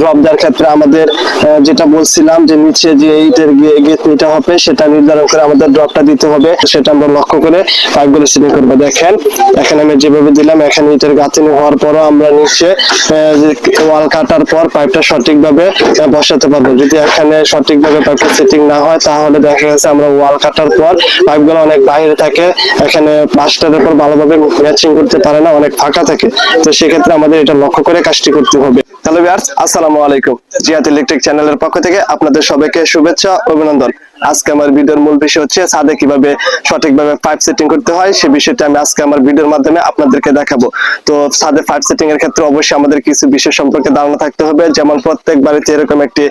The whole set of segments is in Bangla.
ড্রপ দেওয়ার ক্ষেত্রে আমাদের যেটা বলছিলাম যে নিচে যে ইটের গেতনিটা হবে, সেটা নির্ধারণ করে আমাদের ড্রপটা দিতে হবে। সেটা আমরা লক্ষ্য করে পাইপগুলো সিলিং করব। দেখেন, এখানে আমি যেভাবে দিলাম, এখানে ইটের গাঁথনি হওয়ার পরও আমরা নিচে ওয়াল কাটার পর পাইপটা সঠিকভাবে বসাতে পারব। যদি এখানে সঠিকভাবে পাইপটা সেটিং না হয়, তাহলে দেখা গেছে আমরা ওয়াল কাটার পর পাইপগুলো অনেক বাইরে থাকে। এখানে পাঁচটার উপর ভালোভাবে ম্যাচিং করতে পারে না, অনেক ফাঁকা থাকে। তো সেক্ষেত্রে আমাদের এটা লক্ষ্য করে কাজটি করতে হবে। তাহলে ভিউয়ার্স আসসালামু আলাইকুম। জিয়াত ইলেকট্রিক চ্যানেলের পক্ষ থেকে আপনাদের সবাইকে শুভেচ্ছা অভিনন্দন। আজকে আমার ভিডিওর মূল বিষয় হচ্ছে ছাদে কীভাবে সঠিকভাবে পাইপ সেটিং করতে হয় সেই বিষয়টা আমি আজকে আমার ভিডিওর মাধ্যমে আপনাদেরকে দেখাবো। তো ছাদে পাইপ সেটিং এর ক্ষেত্রে অবশ্যই আমাদের কিছু বিষয় সম্পর্কে ধারণা থাকতে হবে। যেমন প্রত্যেক বাড়িতে এরকম একটি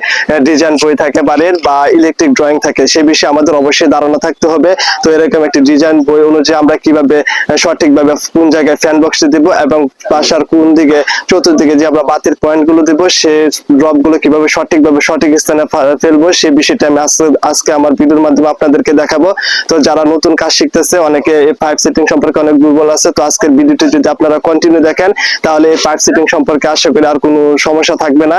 ডিজাইন বই থাকে বাড়ির বা ইলেকট্রিক ড্রয়িং থাকে সেই বিষয়ে আমাদের অবশ্যই ধারণা থাকতে হবে। তো এরকম একটি ডিজাইন বই অনুযায়ী আমরা কীভাবে সঠিকভাবে কোন জায়গায় ফ্যান বক্সটি দিব এবং বাসার কোন দিকে, চতুর্দিকে যে আমরা বাতির পয়েন্টগুলো দিব, সে ড্রপগুলো কীভাবে সঠিকভাবে সঠিক স্থানে ফেলব সেই বিষয়টা আমি আজকে আমার ভিডিওর মাধ্যমে আপনাদেরকে দেখাবো। তো যারা নতুন কাজ শিখতেছে, অনেকে এই পাইপ সেটিং সম্পর্কে অনেক দুর্বল আছে, তো আজকের ভিডিওটি যদি আপনারা কন্টিনিউ দেখেন, তাহলে এই পাইপ সেটিং সম্পর্কে আশা করি আর কোনো সমস্যা থাকবে না।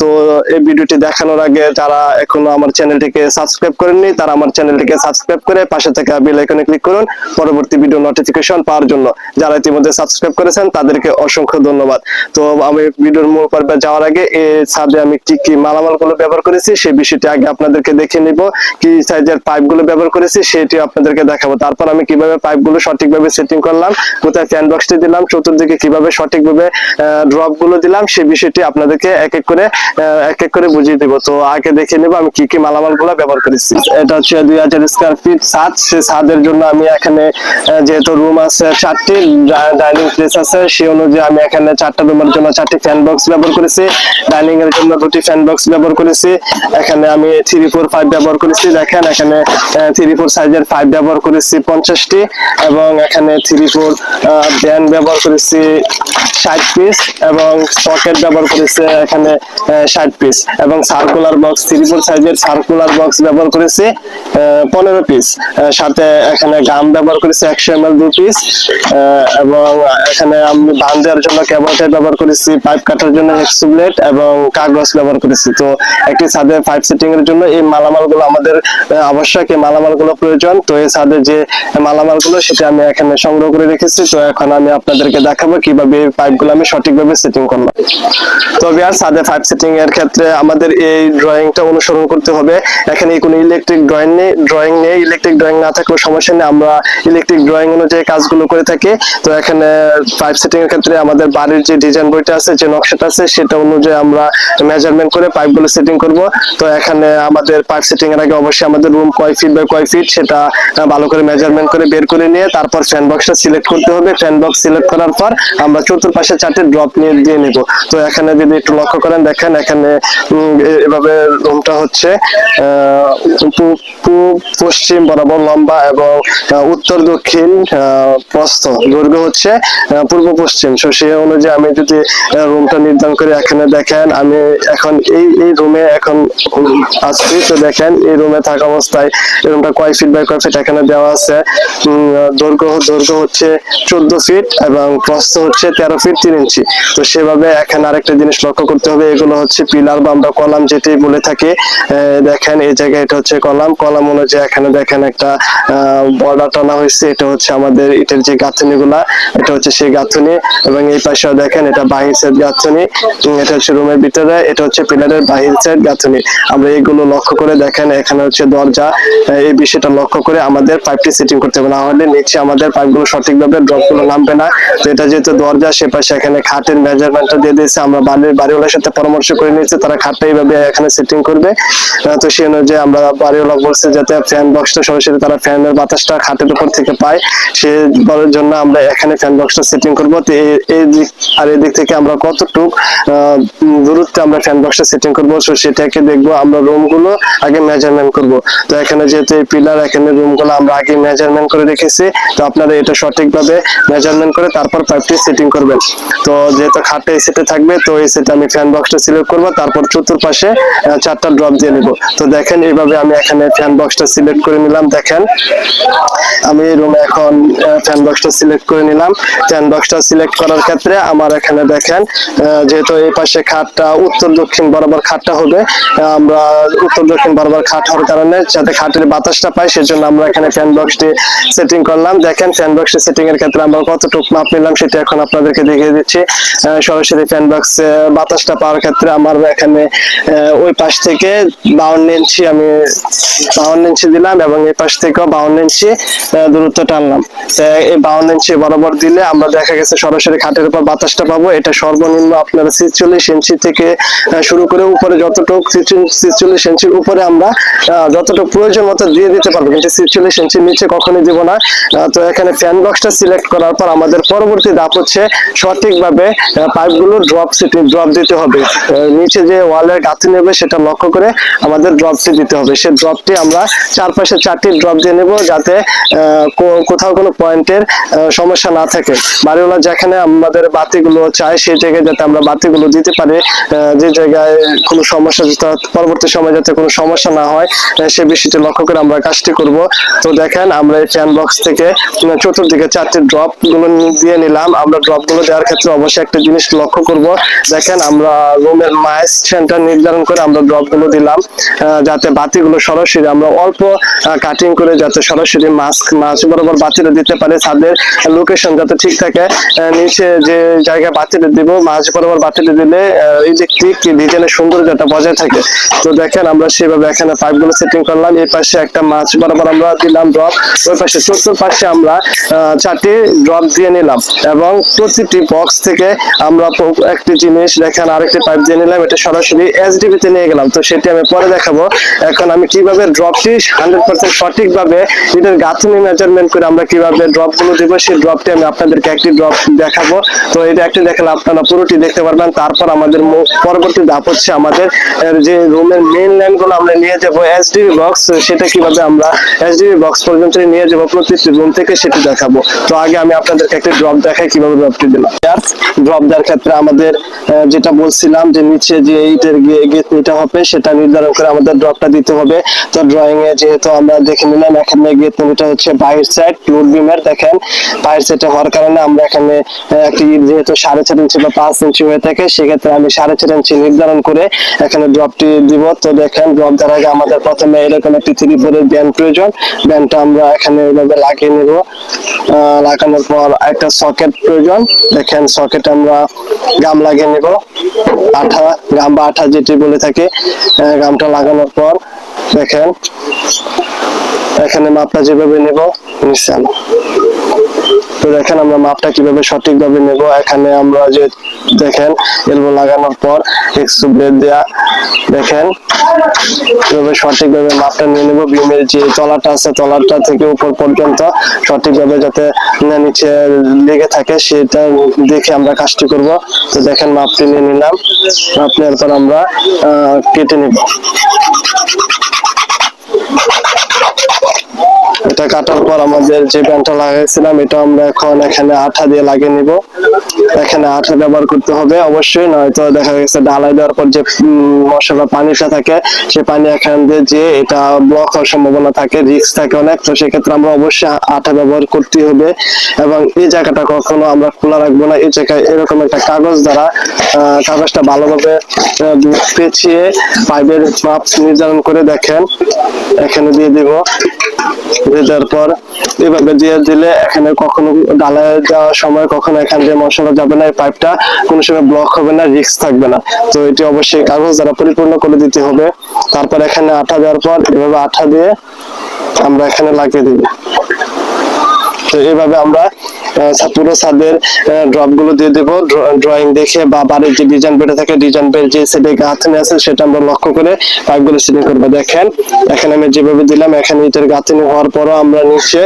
তো এই ভিডিওটি দেখানোর আগে যারা এখনও আমার চ্যানেলটিকে সাবস্ক্রাইব করেননি, তারা আমার চ্যানেলটিকে সাবস্ক্রাইব করে পাশে থাকা বেল আইকনে ক্লিক করুন, পরবর্তী ভিডিও নোটিফিকেশন পাওয়ার জন্য। যারা ইতিমধ্যে সাবস্ক্রাইব করেছেন, তাদেরকে অসংখ্য ধন্যবাদ। তো আমি ভিডিওর মূল পর্বে যাওয়ার আগে এই ছাদে আমি কি কি মালামালগুলো ব্যবহার করেছি, সেই বিষয়টি আগে আপনাদেরকে দেখে নিব। কি সাইজের পাইপগুলো ব্যবহার করেছি সেটি আপনাদেরকে দেখাবো। তারপর আমি কীভাবে পাইপগুলো সঠিকভাবে সেটিং করলাম, কোথায় ফ্যান বক্সটি দিলাম, চতুর্দিকে কীভাবে সঠিকভাবে ড্রপগুলো দিলাম, সেই বিষয়টি আপনাদেরকে এক এক করে এক এক করে বুঝিয়ে দিব। তো আগে দেখে নেব আমি কি কি মালামালগুলো ব্যবহার করেছি। এটা হচ্ছে দুই হাজার স্কোয়ার ফিট ছাদ। সে ছাদের জন্য আমি এখানে যেহেতু রুম আছে চারটি ডাইনিং প্লেস আছে, সেই অনুযায়ী আমি এখানে চারটা রুমের জন্য চারটি ফ্যান বক্স ব্যবহার করেছি। ডাইনিং এর জন্য দুটি ফ্যান বক্স ব্যবহার করেছি। এখানে আমি থ্রি ফোর ফাইভ ব্যবহার করেছি। দেখেন, এখানে থ্রি ফোর সাইজের পাইপ ব্যবহার করেছি পঞ্চাশটি এবং এখানে থ্রি ফোর ব্যান্ড ব্যবহার করেছি ষাট পিস এবং সকেট ব্যবহার করেছি এখানে ষাট পিস এবং সার্কুলার বক্স থ্রি ফোর সাইজের সার্কুলার বক্স ব্যবহার করেছি পনেরো পিস সাথে এখানে গাম ব্যবহার করেছি একশো এম এল দু পিস এবং এখানে আমি বান দেওয়ার জন্য কেবল টাইপ ব্যবহার করেছি পাইপ কাটার জন্য হেক্সুবলেট এবং কাগজ ব্যবহার করেছি। তো একটি ছাদের পাইপ সেটিং এর জন্য এই মালামালগুলো আমাদের আবশ্যক মালামালগুলো প্রয়োজন। তো এই ছাদের যে মালামালগুলো সেটা আমি এখানে সংগ্রহ করে রেখেছি। তো এখন আমি আপনাদেরকে দেখাবো কীভাবে এই পাইপগুলো আমি সঠিকভাবে সেটিং করলাম। তো বিয়ার ছাদে পাইপ সেটিং এর ক্ষেত্রে আমাদের এই ড্রয়িংটা অনুসরণ করতে হবে। এখানে কোনো ইলেকট্রিক ড্রয়িং নেই ড্রয়িং নেই। ইলেকট্রিক ড্রয়িং না থাকলেও সমস্যা নেই। আমরা ইলেকট্রিক ড্রয়িং অনুযায়ী কাজগুলো করে থাকি। তো এখানে পাইপ সেটিং এর ক্ষেত্রে আমাদের বাড়ির যে ডিজাইন বইটা আছে, যে নকশাটা আছে, সেটা অনুযায়ী আমরা মেজারমেন্ট করে পাইপগুলো সেটিং করব। তো এখানে আমাদের পাইপ সেটিং এর আগে অবশ্যই আমাদের রুম কয় ফিট বাই কয় ফিট সেটা ভালো করে মেজারমেন্ট করে বের করে নিয়ে তারপর ফ্যান বক্সটা সিলেক্ট করতে হবে। ফ্যান বক্স সিলেক্ট করার পর আমরা চতুর্পাশে চারটে ড্রপ নিয়ে, দিয়ে নিব। তো এখানে যদি একটু লক্ষ্য করেন, দেখেন এখানে এভাবে রুমটা হচ্ছে পূব, পশ্চিম বরাবর লম্বা এবং উত্তর, দক্ষিণ প্রস্থ। দৈর্ঘ্য হচ্ছে পূর্ব, পশ্চিম। তো সেই অনুযায়ী আমি যদি রুমটা নির্ধারণ করে এখানে দেখেন, আমি এখন এই এই রুমে এখন আসছি। তো দেখেন, এই রুমে থাকা অবস্থায় রুমটা কয় ফিট বাই কয় ফিট এখানে দেওয়া আছে। দৈর্ঘ্য দৈর্ঘ্য হচ্ছে চোদ্দ ফিট এবং প্রস্থ হচ্ছে তেরো ফিট তিন ইঞ্চি তো সেভাবে এখানে আরেকটা জিনিস লক্ষ্য করতে হবে, এগুলো হচ্ছে পিলার বা আমরা কলাম যেটি বলে থাকি। দেখেন, এই জায়গায় এটা হচ্ছে কলাম। কলাম অনুযায়ী এখানে দেখেন একটা বর্ডার টানা হয়েছে, এটা হচ্ছে আমাদের ইটের যে গাঁথনি গুলা এটা হচ্ছে সেই গাঁথনি এবং এই পাশে দেখেন এটা বাহির সাইড গাঁথনি এটা হচ্ছে রুমের ভিতরে, এটা হচ্ছে পিলারের বাহির সাইড গাঁথনি। আমরা এইগুলো লক্ষ্য করে দেখেন, এখানে হচ্ছে দরজা, এই বিষয়টা লক্ষ্য করে আমাদের পাইপটি সেটিং করতে হবে। না হলে নিচে আমাদের পাইপগুলো সঠিকভাবে ড্রপগুলো নামবে না। তো এটা যেহেতু দরজা, সে পাশে এখানে খাটের মেজারমেন্টটা দিয়ে দিয়েছে। আমরা বাড়ির বাড়িওয়ালার সাথে পরামর্শ করে নিয়েছি, তারা খাটটা এইভাবে এখানে সেটিং করবে। তো সেই অনুযায়ী আমরা বাড়িওয়ালা বলছে যাতে ফ্যান বক্সটা সরাসরি তারা ফ্যানের বাতাসটা খাটের উপর থেকে পায়। সে বলার জন্য আমরা এখানে ফ্যান বক্সটা সেটিং করব। তো এই- দিক, আর এই দিক থেকে আমরা কতটুক দূরত্বে আমরা ফ্যান বক্সটা সেটিং করব সেটাকে দেখব আমরা রুমগুলো আগে মেজারমেন্ট করব। তো এখানে যেহেতু এই পিলার এখানে রুমগুলো আমরা আগে মেজারমেন্ট করে রেখেছি, তো আপনারা এটা সঠিকভাবে মেজারমেন্ট করে তারপর পাইপটি সেটিং করবেন। তো যেহেতু খাটে এসিতে থাকবে, তো এই সেটা আমি ফ্যান বক্সটা সিলেক্ট করব, তারপর চতুর্পাশে চারটা ড্রপ দিয়ে নিব। তো দেখেন, এইভাবে আমি এখানে ফ্যান বক্সটা সিলেক্ট করে নিলাম, দেখেন। আমি রুমে এখন ফ্যান বক্সটা সিলেক্ট করে নিলাম। ফ্যান বক্সটা সিলেক্ট করার ক্ষেত্রে আমার এখানে দেখেন যেহেতু এই পাশে খাটটা উত্তর দক্ষিণ বরাবর খাটটা হবে আমরা উত্তর দক্ষিণ বরাবর খাট হওয়ার কারণে যাতে খাটের বাতাসটা পাই সেজন্য আমরা এখানে ফ্যান বক্সটি সেটিং করলাম। দেখেন ফ্যান বক্সটি সেটিং এর ক্ষেত্রে আমরা কতটুকু মাপ নিলাম, সেটা এখন আপনাদেরকে দেখিয়ে দিচ্ছি। সরাসরি ফ্যান বক্স বাতাসটা পাওয়ার ক্ষেত্রে আমার এখানে ওই পাশ থেকে বাউন্ন ইঞ্চি আমি বাউন্ন ইঞ্চি দিলাম এবং এই পাশ থেকেও বাউন্ন ইঞ্চি দূরত্ব টানলাম। এই বাউন্ন ইঞ্চি বরাবর দিলে আমরা দেখা গেছে সরাসরি খাটের উপর বাতাসটা পাবো। এটা সর্বনিম্ন আপনারা ছিচল্লিশ ইঞ্চি থেকে শুরু করে উপরে যতটুকু ছিচল্লিশ ইঞ্চির উপরে আমরা যতটুকু প্রয়োজন মতো দিয়ে দিতে পারব। কিন্তু ছিচল্লিশ ইঞ্চির নিচে কখনোই দিব না। তো এখানে ফ্যান বক্সটা সিলেক্ট করার পর আমাদের পরবর্তী ধাপ হচ্ছে সঠিকভাবে পাইপগুলো ড্রপ সিটি ড্রপ দিতে হবে। নিচে যে ওয়ালের গাঁথি নেবে সেটা লক্ষ্য করে আমাদের ড্রপটি দিতে হবে। সেই ড্রপটি আমরা চারপাশে চারটি ড্রপ দিয়ে নেব যাতে কোথাও কোনো পয়েন্টের সমস্যা না থাকে। বাড়িওয়ালা যেখানে আমাদের বাতিগুলো চায় সেই জায়গায় যাতে আমরা বাতিগুলো দিতে পারি যে জায়গায় কোনো সমস্যা পরবর্তী সময় যাতে কোনো সমস্যা না হয়। আহ, সে বিষয়টি লক্ষ্য করে আমরা কাজটি করব। তো দেখেন আমরা এই ফ্যান বক্স থেকে চতুর্দিকে চারটি ড্রপগুলো দিয়ে নিলাম। আমরা ড্রপগুলো দেওয়ার ক্ষেত্রে অবশ্যই একটা জিনিস লক্ষ্য করব। দেখেন আমরা রুমের মাইস সেন্টার নির্ধারণ করে আমরা ড্রপগুলো দিলাম যাতে বাতিগুলো সরাসরি আমরা অল্প কাটিং করে যাতে সরাসরি মাস্ক মাছ বরাবর বাতিটা দিতে পারে। ছাদের লোকেশন যাতে ঠিক থাকে নিচে যে জায়গায় বাতিটা দিব মাছ বরাবর বাতিটা দিলে ইলেকট্রিক ডিজাইনের সৌন্দর্যটা বজায় থাকে। তো দেখেন আমরা সেভাবে এখানে পাইপ গুলো সেটিং করলাম। এই পাশে একটা মাছ বরাবর আমরা দিলাম ড্রপ ওই পাশে চতুর্থ পাশে আমরা চারটি ড্রপ দিয়ে নিলাম এবং প্রতিটি বক্স থেকে আমরা একটি জিনিস দেখেন, আরেকটি পাইপ দিয়ে নিলাম। এটা সরাসরি নিয়ে গেলাম। তো সেটি আমি পরে দেখাবো। এখন আমি কীভাবে ড্রপটি হান্ড্রেড পার্সেন্ট সঠিকভাবে মেজারমেন্ট করে আমরা কীভাবে ড্রপগুলো দিব, সেই ড্রপটি আমি আপনাদেরকে একটি ড্রপ দেখাবো। তো এটা একটি দেখালে আপনারা পুরোটি দেখতে পারবেন। তারপর আমাদের পরবর্তী ধাপ হচ্ছে আমাদের যে রুমের মেইন লাইনগুলো আমরা নিয়ে যাব এসডিবি বক্স সেটা কীভাবে আমরা এসডিবি বক্স পর্যন্ত নিয়ে যাব প্রতিটি রুম থেকে সেটি দেখাবো। তো আগে আমি আপনাদেরকে একটি ড্রপ দেখাই, কীভাবে ড্রপটি দিলাম। ড্রপ দেওয়ার ক্ষেত্রে আমাদের যেটা বলছিলাম যে নিচে যে এইটের গেটনিটা হবে, সেটা নির্ধারণ করে আমাদের ড্রপটা দিতে হবে। তো ড্রয়িং এ যেহেতু আমরা দেখে নিলাম, এখানে গেট গেটনিটা হচ্ছে বাইর সাইড টুর বিমের দেখেন। বাইর সাইডে হওয়ার কারণে আমরা এখানে একটি যেহেতু সাড়ে চার ইঞ্চি বা পাঁচ ইঞ্চি হয়ে থাকে, সেক্ষেত্রে আমি সাড়ে চার ইঞ্চি নির্ধারণ করে এখানে ড্রপটি দিব। তো দেখেন ড্রপ দেওয়ার আগে আমাদের প্রথমে এরকম একটি থ্রি ফোরের ব্যান্ড প্রয়োজন। ব্যান্ডটা আমরা এখানে এইভাবে লাগিয়ে নেব। লাগানোর পর একটা সকেট প্রয়োজন। দেখেন সকেট আমরা গাম লাগিয়ে নেব। আঠা, গাম বা আঠা যেটি বলে থাকে গামটা লাগানোর পর দেখেন। এখানে মাপটা যেভাবে নেব, নিশ্চয় তো দেখেন আমরা মাপটা কীভাবে সঠিকভাবে নেব। এখানে আমরা যে দেখেন, এলবো লাগানোর পর এক্সু ব্লেড দেয়া, দেখেন, কীভাবে সঠিকভাবে মাপটা নিয়ে নেব। বিমের যে তলাটা আছে, তলাটা থেকে উপর পর্যন্ত সঠিকভাবে যাতে নিচে লেগে থাকে, সেটা দেখে আমরা কাজটি করব। তো দেখেন, মাপটি নিয়ে নিলাম। মাপ নেওয়ার পর আমরা কেটে নিব। এটা কাটার পর আমাদের যে প্যান্টটা লাগাইছিলাম, এটা আমরা এখন এখানে আঠা দিয়ে লাগিয়ে নিব। এখানে আঠা ব্যবহার করতে হবে অবশ্যই, নয়তো দেখা গেছে ডালাই দেওয়ার পর যে মশলা পানিটা থাকে, সে পানি এখান দিয়ে যে এটা ব্লক হওয়ার সম্ভাবনা থাকে রিস্ক থাকে অনেক। তো সেক্ষেত্রে আমরা অবশ্যই আঠা ব্যবহার করতে হবে এবং এই জায়গাটা কখনো আমরা খোলা রাখব না। এই জায়গায় এরকম একটা কাগজ দ্বারা কাগজটা ভালোভাবে পেঁচিয়ে পাইপের মাপ নির্ধারণ করে দেখেন। এখানে দিয়ে দিব। দেওয়ার পর এভাবে দিয়ে দিলে এখানে কখনো ডালায় যাওয়ার সময় কখনো এখান দিয়ে মশলা যাবে না, এই পাইপটা কোনো সময় ব্লক হবে না রিস্ক থাকবে না। তো এটি অবশ্যই কাগজ দ্বারা পরিপূর্ণ করে দিতে হবে। তারপর এখানে আঠা দেওয়ার পর এভাবে আঠা দিয়ে আমরা এখানে লাগিয়ে দিই তো এইভাবে আমরা ছাদের ড্রপগুলো দিয়ে দেবো। ড্রয়িং দেখে বা বাড়ির যে ডিজাইন বেড়ে থাকে ডিজাইন বের যে সেটে গাঁথনি আছে, সেটা আমরা লক্ষ্য করে পাইপগুলো সিলিং করব। দেখেন, এখানে আমি যেভাবে দিলাম, এখানে ইটের গাঁথনি হওয়ার পরও আমরা নিচে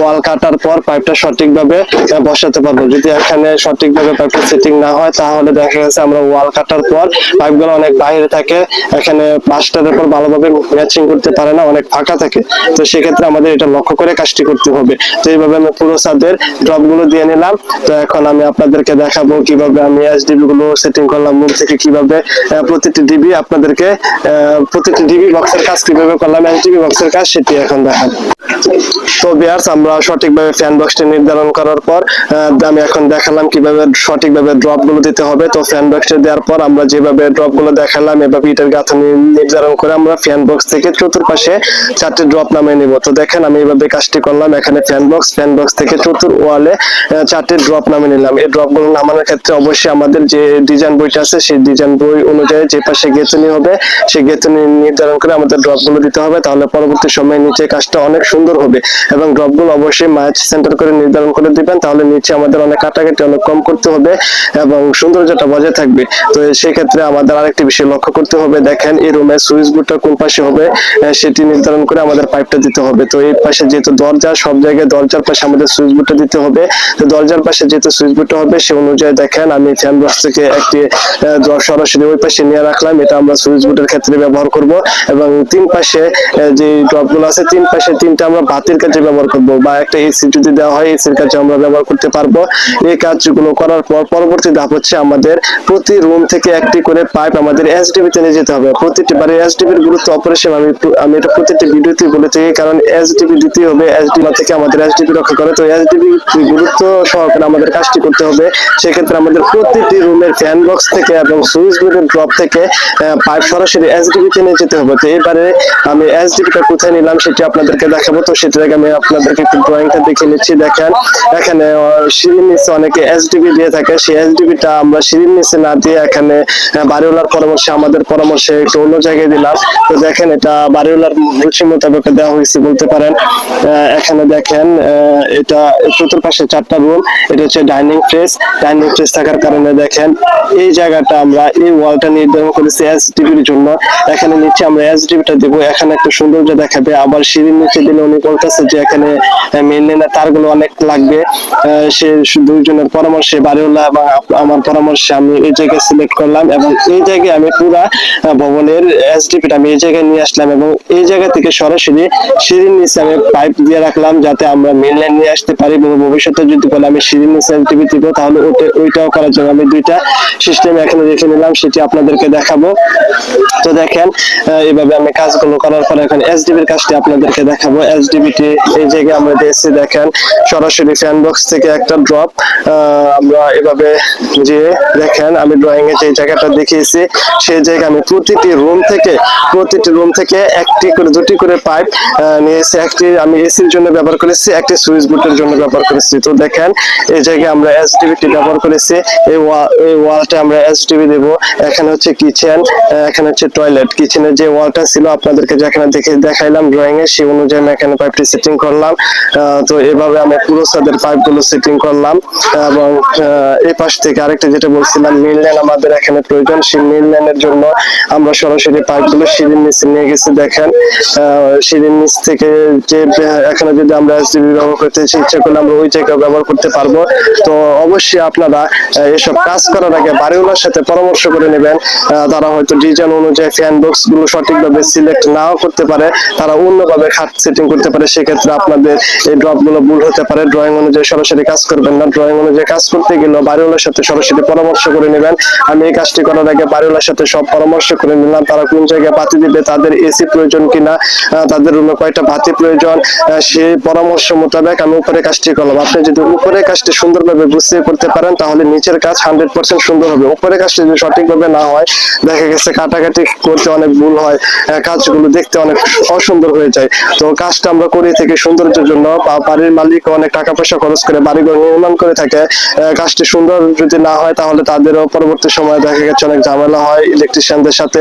ওয়াল কাটার পর পাইপটা সঠিকভাবে বসাতে পারব। যদি এখানে সঠিকভাবে পাইপটা সেটিং না হয়, তাহলে দেখা গেছে আমরা ওয়াল কাটার পর পাইপগুলো অনেক বাইরে থাকে। এখানে প্লাস্টারের পর ভালোভাবে ম্যাচিং করতে পারে না, অনেক ফাঁকা থাকে। তো সেক্ষেত্রে আমাদের এটা লক্ষ্য করে কাজটি করতে হবে। তো এইভাবে আমি পুরো ছাদে আমাদের ড্রপগুলো দিয়ে নিলাম। তো এখন আমি আপনাদেরকে দেখাবো কীভাবে আমি এসডিবি গুলো সেটিং করলাম মুখ থেকে কীভাবে প্রতিটি ডিবি আপনাদেরকে প্রতিটি ডিবি বক্সের কাজ কীভাবে করলাম এসডিবি বক্সের কাজ সেটি এখন দেখাবো। তো বিয়ার্স আমরা সঠিকভাবে ফ্যান বক্সটি নির্ধারণ করার পর আমি এখন দেখালাম কীভাবে সঠিকভাবে ড্রপগুলো দিতে হবে। তো ফ্যান বক্সটি দেওয়ার পর আমরা যেভাবে ড্রপগুলো দেখালাম, এভাবে ইটের গাঁথনি নির্ধারণ করে আমরা ফ্যান বক্স থেকে চতুর্পাশে চারটি ড্রপ নামিয়ে নিব। তো দেখেন, আমি এইভাবে কাজটি করলাম, এখানে ফ্যান বক্স ফ্যান বক্স থেকে চতুর ওয়ালে চারটি ড্রপ নামিয়ে নিলাম। এই ড্রপগুলো নামানোর ক্ষেত্রে অবশ্যই আমাদের যে ডিজাইন বইটা আছে, সেই ডিজাইন বই অনুযায়ী যে পাশে গেঁথুনি হবে, সেই গেঁথুনি নির্ধারণ করে আমাদের ড্রপগুলো দিতে হবে, তাহলে পরবর্তী সময়ে নিচে কাজটা অনেক সুন্দর হবে এবং ড্রপগুলো অবশ্যই ম্যাচ সেন্টার করে নির্ধারণ করে দিবেন, তাহলে নিচে আমাদের অনেক কাটাকাটি, অনেক কম করতে হবে এবং সৌন্দর্যটা বজায় থাকবে। তো সেই ক্ষেত্রে আমাদের আরেকটি বিষয় লক্ষ্য করতে হবে, দেখেন এই রুমের সুইচ বোর্ডটা কোন পাশে হবে সেটি নির্ধারণ করে আমাদের পাইপটা দিতে হবে। তো এই পাশে যেহেতু দরজা, সব জায়গায় দরজার পাশে আমাদের সুইচ বোর্ডটা দিতে হবে। তো দরজার পাশে যেহেতু সুইচ বোর্ডটা হবে, সে অনুযায়ী দেখেন, আমি ফ্যান বক্স থেকে একটি সরাসরি ওই পাশে নিয়ে রাখলাম। এটা আমরা সুইচ বোর্ডের ক্ষেত্রে ব্যবহার করব এবং তিন পাশে যে ড্রপগুলো আছে, তিন পাশে তিনটা আমরা বাতির কাজে ব্যবহার করব বা একটা এসি যদি দেওয়া হয় এসির কাজে আমরা ব্যবহার করতে পারব। এই কাজগুলো করার পর পরবর্তী ধাপ হচ্ছে আমাদের প্রতি রুম থেকে একটি করে পাইপ আমাদের এসডিবি তে নিয়ে যেতে হবে। প্রতিটি বারে এসডিবির গুরুত্ব অপারেশন আমি আমি এটা প্রতিটি ভিডিওতে বলে থাকি, কারণ এসডিবি দিতে হবে এসডিবি থেকে আমাদের এসডিবি রক্ষা করে। তো এসডিবি গুরুত্ব সহকারে আমাদের কাজটি করতে হবে। সেক্ষেত্রে আমাদের প্রতিটি রুমের ফ্যান বক্স থেকে এবং সুইচ বোর্ডের ড্রপ থেকে পাইপ সরাসরি এসডিবি তে নিয়ে যেতে হবে। তো এবারে আমি এসডিবিটা কোথায় নিলাম সেটি আপনাদেরকে দেখাবো। তো সেটার আগে আমি আপনাদেরকে একটু ড্রয়িংটা দেখে নিচ্ছি। দেখেন, এখানে সিঁড়ির নিচে অনেকে এসডিবি দিয়ে থাকে। সেই এসডিবিটা আমরা সিঁড়ির নিচে না দিয়ে এখানে বাড়িওয়ালার পরামর্শে, আমাদের পরামর্শে একটু অন্য জায়গায় দিলাম। তো দেখেন, এটা বাড়িওয়ালার রুচি মোতাবেক দেওয়া হয়েছে বলতে পারেন। এখানে দেখেন আহ, এটা চতুর্পাশে চারটা রুম এটা হচ্ছে ডাইনিং প্লেস ডাইনিং প্লেস থাকার কারণে দেখেন এই জায়গাটা আমরা এই ওয়ালটা নির্ধারণ করেছি এসডিবির জন্য। এখানে নিচে আমরা এসডিবিটা দেবো। এখানে একটা সৌন্দর্য দেখাবে। আবার সিঁড়ির নিচে দিলে উনি বলতেছে যে এখানে মেন লাইনের তারগুলো অনেক লাগবে। সে দুইজনের পরামর্শে বাড়িওয়ালা এবং আমার পরামর্শে আমি এই জায়গায় সিলেক্ট করলাম এবং এই জায়গায় আমি পুরা ভবনের এসডিপিটা আমি এই জায়গায় নিয়ে আসলাম এবং এই জায়গা থেকে সরাসরি সিঁড়ির নিচে আমি পাইপ দিয়ে রাখলাম যাতে আমরা মেন লাইন নিয়ে আসতে পারি এবং ভবিষ্যতে যদি বলে আমি সিঁড়ির নিচে দিব, তাহলে ওইটাও করার জন্য আমি দুইটা সিস্টেম এখানে রেখে নিলাম, সেটি আপনাদেরকে দেখাবো। তো দেখেন এইভাবে আমি কাজগুলো করার পরে এখন এসডিবির কাজটি আপনাদেরকে দেখাবো। এসডিবিটি এই জায়গায় আমরা দিয়েছি, দেখেন, সরাসরি ফ্যান বক্স থেকে একটা ড্রপ আমরা এভাবে যে দেখেন, আমি ড্রয়িং এ যে জায়গাটা দেখিয়েছি, সেই জায়গায় আমি প্রতিটি রুম থেকে প্রতিটি রুম থেকে একটি করে, দুটি করে পাইপ নিয়েছি। একটি আমি এসির জন্য ব্যবহার করেছি, একটি সুইচ বোর্ডের জন্য ব্যবহার করেছি। তো দেখেন, এই জায়গায় আমরা এসডিবিটি ব্যবহার করেছি। এই এই ওয়ালটা আমরা এসডিবি দেব। এখানে হচ্ছে কিচেন, এখানে হচ্ছে টয়লেট। কিচেনের যে ওয়ালটা ছিল আপনাদেরকে যেখানে দেখে দেখাইলাম ড্রয়িং এ, সেই অনুযায়ী আমি এখানে পাইপটি সেটিং করলাম। তো এভাবে আমি পুরো ছাদের পাইপগুলো সেটিং করলাম। এবং এই পাশ থেকে আরেকটা যেটা বলছিলাম মিল লাইন আমাদের এখানে প্রয়োজন। সেই মিল লাইনের জন্য আমরা সরাসরি পাইপগুলো সিঁড়ির নিচে নিয়ে গেছি, দেখেন। সিঁড়ির নিচ থেকে যে, এখানে যদি আমরা এসডিবি ব্যবহার করতে ইচ্ছা করলে আমরা ওই জায়গায় ব্যবহার করতে পারব। তো অবশ্যই আপনারা এসব কাজ করার আগে বাড়িওয়ালার সাথে পরামর্শ করে নেবেন। তারা হয়তো ডিজাইন অনুযায়ী ফ্যান বক্সগুলো সঠিকভাবে সিলেক্ট নাও করতে পারে। তারা অন্যভাবে খাট সেটিং করতে পারে। সেক্ষেত্রে আপনাদের এই ড্রপগুলো ভুল হতে পারে। ড্রয়িং অনুযায়ী সরাসরি কাজ করবেন না। ড্রয়িং অনুযায়ী কাজ করতে গেলে বাড়িওয়ালার সাথে সরাসরি পরামর্শ করে নেবেন। আমি এই কাজটি করার আগে বাড়িওয়ালার সাথে সব পরামর্শ করে নিলাম। তারা কোন জায়গায় বাতি দিবে, তাদের এসি প্রয়োজন কিনা তাদের রুমে কয়টা বাতি প্রয়োজন সেই পরামর্শ মোতাবেক আমি উপরে কাজটি করলাম। আপনি যদি উপরে কাজটি সুন্দরভাবে গুছিয়ে করতে পারেন, তাহলে নিচের কাজ হান্ড্রেড পার্সেন্ট সুন্দর হবে। উপরে কাজটি যদি সঠিকভাবে না হয়, দেখা গেছে কাটাকাটি করতে অনেক ভুল হয় কাজগুলো দেখতে অনেক অসুন্দর হয়ে যায়। তো কাজটা আমরা করি থেকে সৌন্দর্যের জন্য। বাড়ির মালিক অনেক টাকা পয়সা খরচ করে বাড়িঘর নির্মাণ করে থাকে। কাজটি সুন্দর যদি না হয়, তাহলে তাদেরও পরবর্তী সময় দেখা গেছে অনেক ঝামেলা হয় ইলেকট্রিশিয়ানদের সাথে।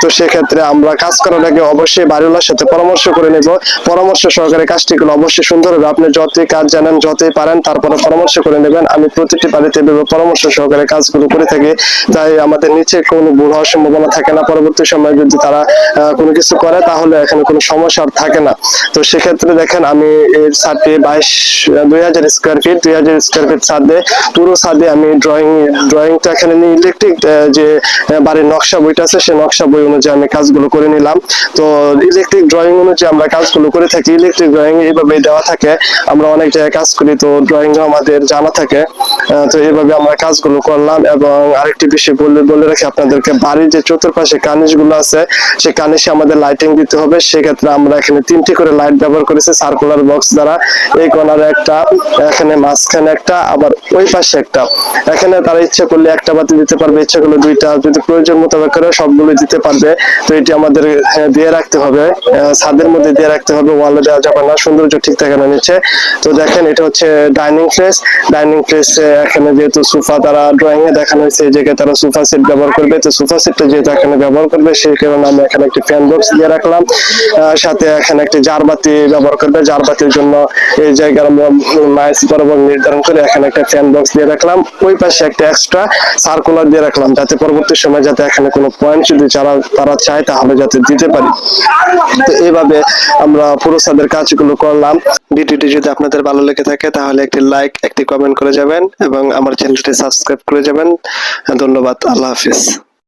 তো সেক্ষেত্রে আমরা কাজ করার আগে অবশ্যই বাড়িওয়ালার সাথে পরামর্শ করে নেব। পরামর্শ সহকারে কাজটি করলে অবশ্যই সুন্দর হবে। আপনি যতই কাজ জানেন, যতই পারেন তারপরে পরামর্শ করে নেবেন। আমি প্রতিটি বাড়িতে পরামর্শ সহকারে কাজগুলো করে থাকি। তাই আমাদের নিচে কোনো ভুল হওয়ার সম্ভাবনা থাকে না। পরবর্তী সময় যদি তারা কোনো কিছু করে, তাহলে এখানে কোনো সমস্যা আর থাকে না। তো সেক্ষেত্রে দেখেন, আমি এর বাইশ দুই হাজার স্কোয়ার ফিট দুই হাজার স্কোয়ার ফিট ছাদে, পুরো ছাদে আমি ড্রয়িং ড্রয়িংটা এখানে ইলেকট্রিক যে বাড়ির নকশা বইটা আছে, সেই নকশা বই অনুযায়ী আমি কাজগুলো করে নিলাম। তো ইলেকট্রিক ড্রয়িং অনুযায়ী আমরা কাজগুলো করে থাকি। ইলেকট্রিক ড্রয়িং এইভাবে দেওয়া থাকে, আমরা অনেক জায়গায় কাজ করি, তো ড্রয়িং আমাদের জানা থাকে। তো এইভাবে আমরা কাজগুলো করলাম এবং আরেকটি বিষয় বলে বলে রাখি আপনাদেরকে, বাড়ির যে চতুর্পাশে কানিশগুলো আছে সেই কানিশে আমাদের লাইটিং দিতে হবে। সেক্ষেত্রে আমরা এখানে তিনটি করে লাইট ব্যবহার করেছি সার্কুলার বক্স দ্বারা। এই কর্নারে একটা, এখানে মাঝখানে একটা, আবার ওই পাশে একটা। এখানে তারা ইচ্ছা করলে একটা বাতি দিতে পারবে, ইচ্ছা করলে দুইটা। যদি প্রয়োজন মোতাবেক করে সবগুলো দিতে পারবে, তো এটি আমাদের দিয়ে রাখতে হবে। ছাদের মধ্যে দিয়ে রাখতে হবে ওয়ালে দেওয়া যাবে না, সৌন্দর্য ঠিক থাকে না নিচে তো দেখেন, এটা হচ্ছে ডাইনিং প্লেস ডাইনিং প্লেস এখানে যেহেতু সোফা তারা ড্রয়িং এ দেখানো হয়েছে জায়গায় তারা সোফা সেট ব্যবহার করবে। তো সোফা সেটটা যেহেতু এখানে ব্যবহার করবে, সেই কারণে আমি এখানে একটি ফ্যান বক্স দিয়ে রাখলাম। সাথে এখানে একটি জারবাতি ব্যবহার করবে। জারবাতির জন্য এই জায়গার মাইস বরাবর নির্ধারণ করে এখানে একটা ফ্যান বক্স দিয়ে রাখলাম। ওই পাশে একটা এক্সট্রা সার্কুলার দিয়ে রাখলাম, যাতে পরবর্তী সময় যাতে এখানে কোনো পয়েন্ট যদি যারা, তারা চায়, তাহলে যাতে দিতে পারি। তো এইভাবে আমরা পুরো ছাদের কাজগুলো করলাম। ভিডিওটি যদি আপনাদের ভালো লেগে থাকে, তাহলে একটি লাইক একটি কমেন্ট করে যাবেন এবং আমার চ্যানেলটি সাবস্ক্রাইব করে যাবেন। ধন্যবাদ, আল্লাহ হাফিজ।